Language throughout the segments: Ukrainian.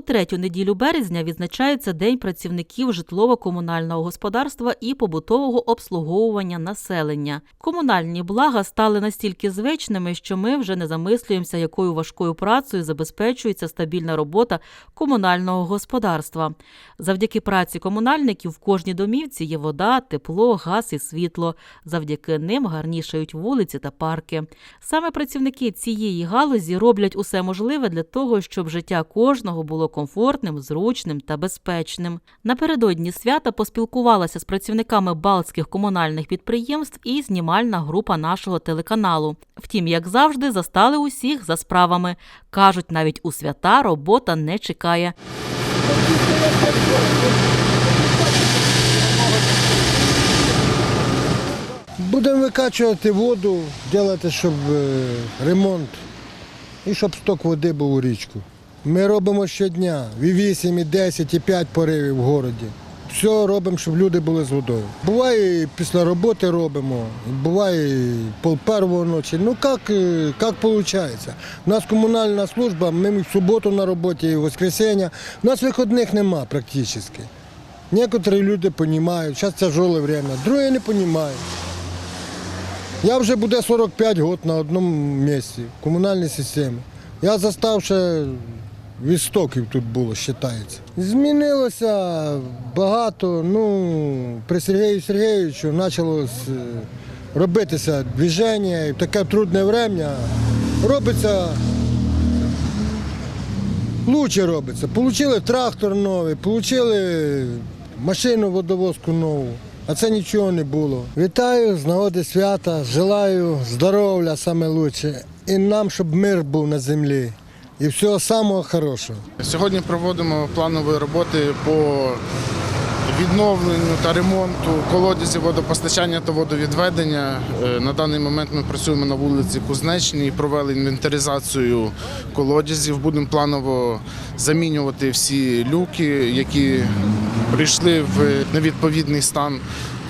У третю неділю березня відзначається День працівників житлово-комунального господарства і побутового обслуговування населення. Комунальні блага стали настільки звичними, що ми вже не замислюємося, якою важкою працею забезпечується стабільна робота комунального господарства. Завдяки праці комунальників в кожній домівці є вода, тепло, газ і світло. Завдяки ним гарнішають вулиці та парки. Саме працівники цієї галузі роблять усе можливе для того, щоб життя кожного було комфортним, зручним та безпечним. Напередодні свята поспілкувалася з працівниками балтських комунальних підприємств і знімальна група нашого телеканалу. Втім, як завжди, застали усіх за справами. кажуть, навіть у свята робота не чекає. Будемо викачувати воду, робити, щоб е, ремонт і щоб сток води був у річку. Ми робимо щодня і 8, і 10, і 5 поривів в городі. Все робимо, щоб люди були з водою. Буває після роботи робимо, буває і пол первого ночі. Ну як, е, як виходить? У нас комунальна служба, ми в суботу на роботі, і в воскресенье. У нас виходних нема практично. Некоторі люди розуміють, зараз тяжеле время, другі не розуміють. Я вже буде 45 років на одному місці в комунальній системі. Я застав ще від стоків тут було, вважається. Змінилося багато. Ну, при Сергію Сергійовичу почало робитися движення, і таке трудне время робиться. Лучше робиться. Получили трактор новий, отримали машину водовозку нову. А це нічого не було. Вітаю з нагоди свята, желаю здоров'я саме лучше. І нам, щоб мир був на землі. І всього самого хорошого. Сьогодні проводимо планові роботи по відновленню та ремонту колодязів водопостачання та водовідведення. Е, На даний момент ми працюємо на вулиці Кузнечній, провели інвентаризацію колодязів. Будемо планово замінювати всі люки, які прийшли в невідповідний стан.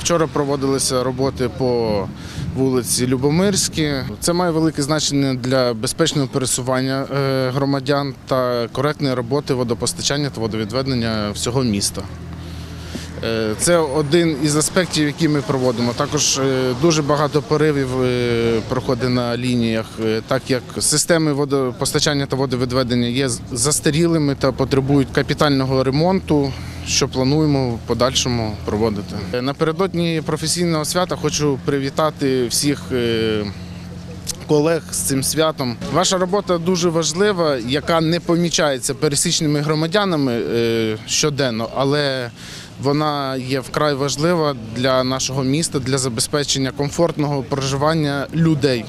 Вчора проводилися роботи по вулиці Любомирській. Це має велике значення для безпечного пересування е, громадян та коректної роботи водопостачання та водовідведення всього міста. Е, Це один із аспектів, які ми проводимо. Також е, дуже багато поривів проходить на лініях, так як системи водопостачання та водовідведення є застарілими та потребують капітального ремонту, що плануємо в подальшому проводити. Напередодні професійного свята хочу привітати всіх. е, Колег з цим святом ваша робота дуже важлива, яка не помічається пересічними громадянами е, щоденно, але вона є вкрай важлива для нашого міста для забезпечення комфортного проживання людей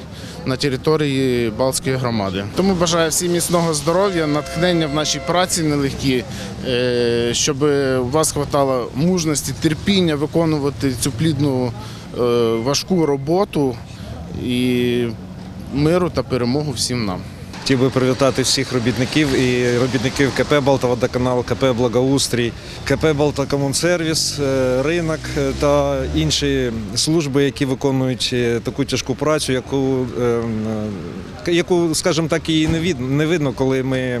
на території Балтської громади. Тому бажаю всім міцного здоров'я, натхнення в нашій праці нелегкі, е, щоб у вас хватало мужності, терпіння виконувати цю плідну е, важку роботу і миру та перемогу всім нам. Хотів би привітати всіх робітників і робітників КП «Балтаводоканал», КП Благоустрій, КП «Балтакомунсервіс», е, ринок е, та інші служби, які виконують е, таку тяжку працю, яку, е, е, яку скажімо так, і не видно, не видно, коли ми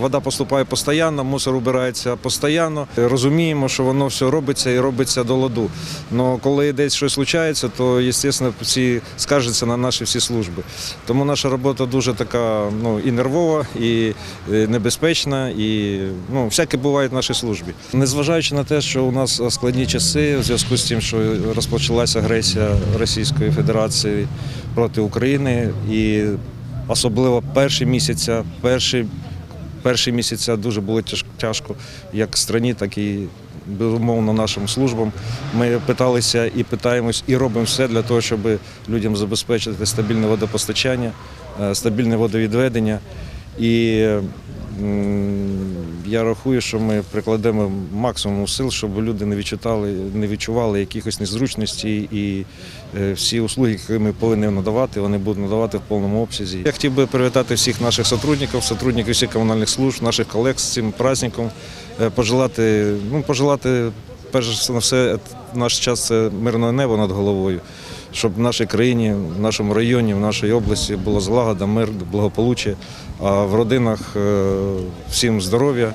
вода поступає постійно, мусор убирається постійно. Розуміємо, що воно все робиться і робиться до ладу. Але коли десь щось случається, то звісно всі скаржаться на наші всі служби. Тому наша робота дуже така ну, і нервова, і е, небезпечна, і ну, всяке буває в нашій службі. Незважаючи на те, що у нас складні часи в зв'язку з тим, що розпочалася агресія Російської Федерації проти України, і особливо перші місяця, перші, перші місяця дуже було тяж- тяжко як в страні, так і безумовно нашим службам. Ми питалися і питаємось, і робимо все для того, щоб людям забезпечити стабільне водопостачання, е, стабільне водовідведення. І я рахую, що ми прикладемо максимум сил, щоб люди не відчували, не відчували якихось незручностей і е, всі услуги, які ми повинні надавати, вони будуть надавати в повному обсязі. Я хотів би привітати всіх наших сотрудників, сотрудників всіх комунальних служб, наших колег з цим праздником, е, пожелати, ну, пожелати перш за все наш час це мирне небо над головою, щоб в нашій країні, в нашому районі, в нашій області було злагода, мир, благополуччя, а в родинах е, всім здоров'я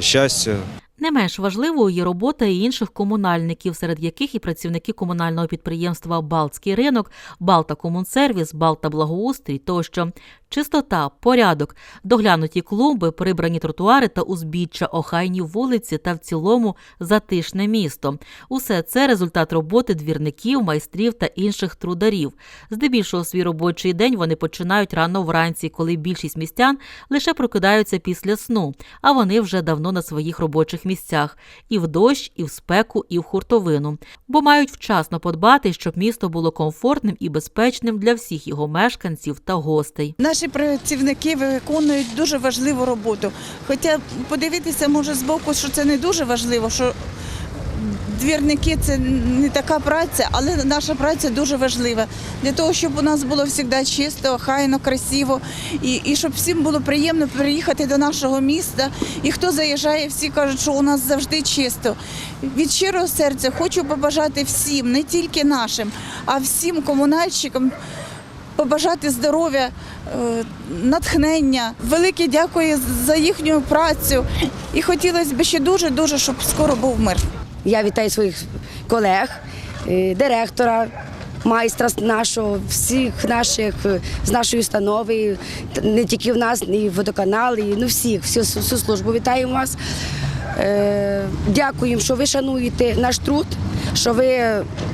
щастя. Не менш важливою є робота і інших комунальників, серед яких і працівники комунального підприємства Балтський ринок, Балта Комунсервіс, Балта Благоустрій тощо. Чистота, порядок, доглянуті клумби, прибрані тротуари та узбіччя, охайні вулиці та в цілому затишне місто. Усе це результат роботи двірників, майстрів та інших трударів. Здебільшого свій робочий день вони починають рано вранці, коли більшість містян лише прокидаються після сну, а вони вже давно на своїх робочих місцях і в дощ, і в спеку, і в хуртовину, бо мають вчасно подбати, щоб місто було комфортним і безпечним для всіх його мешканців та гостей. Наші працівники виконують дуже важливу роботу. Хоча подивитися може збоку, що це не дуже важливо, що двірники це не така праця, але наша праця дуже важлива для того, щоб у нас було завжди чисто, охайно, красиво, і, і щоб всім було приємно приїхати до нашого міста. І хто заїжджає, всі кажуть, що у нас завжди чисто. Від щирого серця хочу побажати всім, не тільки нашим, а всім комунальщикам побажати здоров'я, е, натхнення. Велике дякую за їхню працю. І хотілося б ще дуже дуже, щоб скоро був мир. Я вітаю своїх колег, е, директора, майстра нашого, всіх наших е, з нашої установи, не тільки в нас, і водоканал, і ну всіх, всю, всю службу вітаю вас. Е, Дякуємо, що ви шануєте наш труд, що ви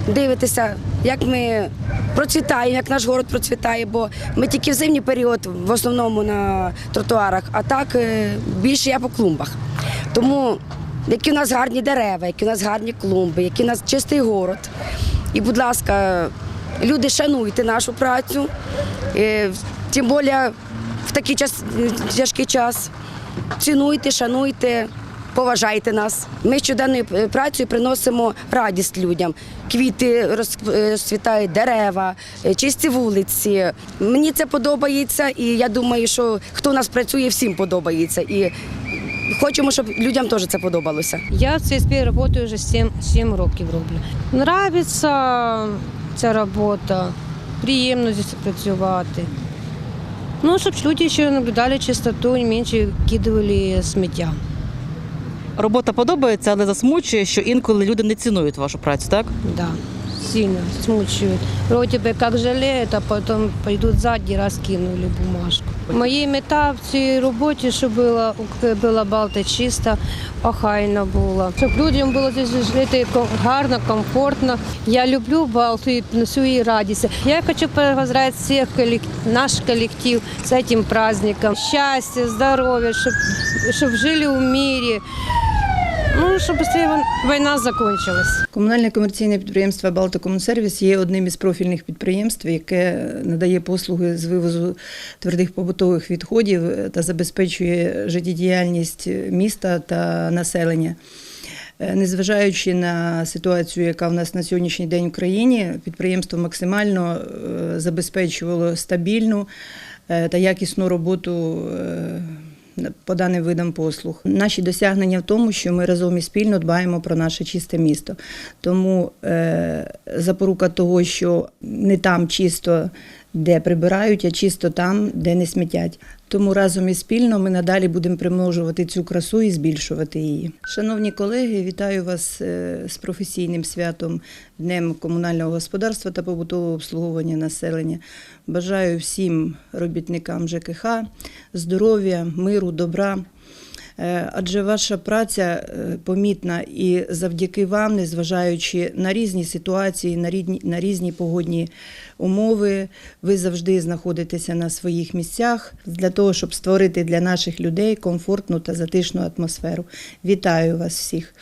дивитеся, як ми процвітаємо, як наш город процвітає, бо ми тільки в зимній період в основному на тротуарах, а так е, більше я по клумбах. Тому які у нас гарні дерева, які у нас гарні клумби, який у нас чистий город. І, будь ласка, люди, шануйте нашу працю. Е, Тим більше в такий час, тяжкий час. Цінуйте, шануйте, поважайте нас. Ми щоденною е, працею приносимо радість людям. Квіти е, розцвітають, дерева, е, чисті вулиці. Мені це подобається, і я думаю, що хто у нас працює, всім подобається. І хочемо, щоб людям теж це подобалося. Я в ЦСП працюю вже 7, 7 років роблю. Нравиться ця робота, приємно здесь працювати. Ну, щоб люди ще наблюдали чистоту і менше кидали сміття. Робота подобається, але засмучує, що інколи люди не цінують вашу працю, так? Да, сильно смучают. Вроде бы как жалеют, а потом пойдут сзади раскинули бумажку. Моєю мета в цій роботі, щоб було, була балта чиста, охайна була. Щоб людям було жити гарно, комфортно. Я люблю Балту і несу їй радість. Я хочу поздравити всіх наш колектив з цим праздником. Щастя, здоров'я, щоб, щоб жили в мирі. Ну, щоб війна закінчилась. Комунальне комерційне підприємство «Балтикомунсервіс» є одним із профільних підприємств, яке надає послуги з вивозу твердих побутових відходів та забезпечує життєдіяльність міста та населення. Е, Незважаючи на ситуацію, яка в нас на сьогоднішній день в країні, підприємство максимально е, забезпечувало стабільну е, та якісну роботу по даним видам послуг. Наші досягнення в тому, що ми разом і спільно дбаємо про наше чисте місто. Тому е, запорука того, що не там чисто, де прибирають, а чисто там, де не смітять. Тому разом і спільно ми надалі будемо примножувати цю красу і збільшувати її. Шановні колеги, вітаю вас е, з професійним святом Днем комунального господарства та побутового обслуговування населення. Бажаю всім робітникам ЖКХ здоров'я, миру, добра. Е, Адже ваша праця е, помітна і завдяки вам, незважаючи на різні ситуації, на різні, на різні погодні умови, ви завжди знаходитеся на своїх місцях для того, щоб створити для наших людей комфортну та затишну атмосферу. Вітаю вас всіх!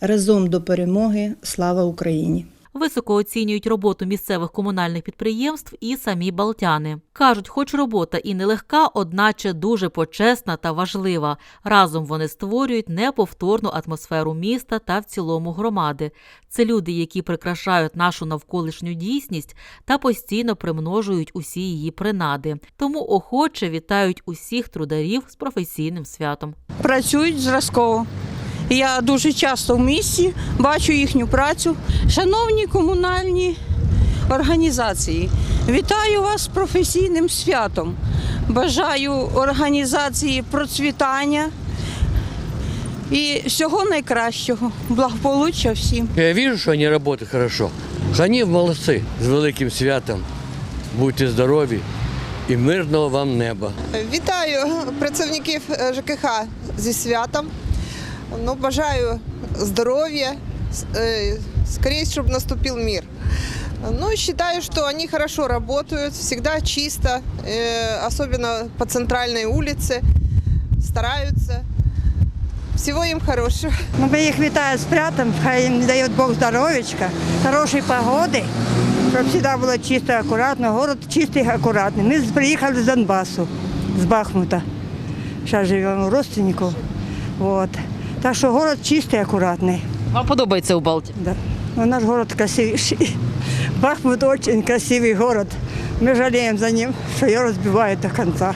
Разом до перемоги! Слава Україні! Високо оцінюють роботу місцевих комунальних підприємств і самі балтяни. Кажуть, хоч робота і нелегка, одначе дуже почесна та важлива. Разом вони створюють неповторну атмосферу міста та в цілому громади. Це люди, які прикрашають нашу навколишню дійсність та постійно примножують усі її принади. Тому охоче вітають усіх трударів з професійним святом. працюють зразково. Я дуже часто в місті бачу їхню працю. Шановні комунальні організації, вітаю вас з професійним святом. Бажаю організації процвітання, І всього найкращого, благополуччя всім. Я вижу, що вони працюють хорошо. Вони молодці з великим святом. Будьте здорові і мирного вам неба. Вітаю працівників е, ЖКХ зі святом. Ну, бажаю здоров'я, с- э, скорее, чтобы наступил мир. Ну, считаю, что они хорошо работают, всегда чисто, э, особенно по центральной улице, стараются. Всего им хорошего. Ну, ми їх вітаю з святом, хай їм дає Бог здоров'ячка, хорошої погоди, щоб завжди було чисто, акуратно, город чистий, акуратний. Ми приїхали з Донбасу, з Бахмута. Зараз живемо у родственників. Вот. Так що город чистий, акуратний. Вам подобається у Балті? Да. Ну, наш город красивіший. Бахмут дуже красивий город. Ми жаліємо за ним, що його розбивають до кінця.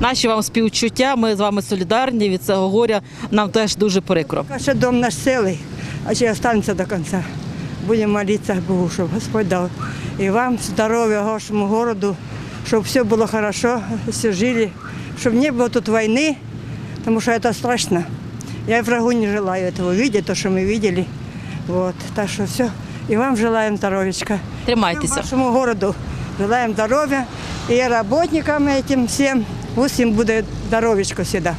Наші вам співчуття, ми з вами солідарні від цього горя. Нам теж дуже прикро. Ще дом наш цілий, а ще останеться до кінця. Будемо молитися Богу, щоб Господь дав. І вам здоров'я, вашому городу, щоб все було хорошо, все жили, щоб не було тут війни, тому що це страшно. Я врагу не желаю этого видеть, то, що ми видели. Вот. Так что все. І вам желаємо здоров'ячка. Тримайтеся. Нашому городу желаем здоровья. і работникам этим всім. Пусть им буде здоровечко всегда.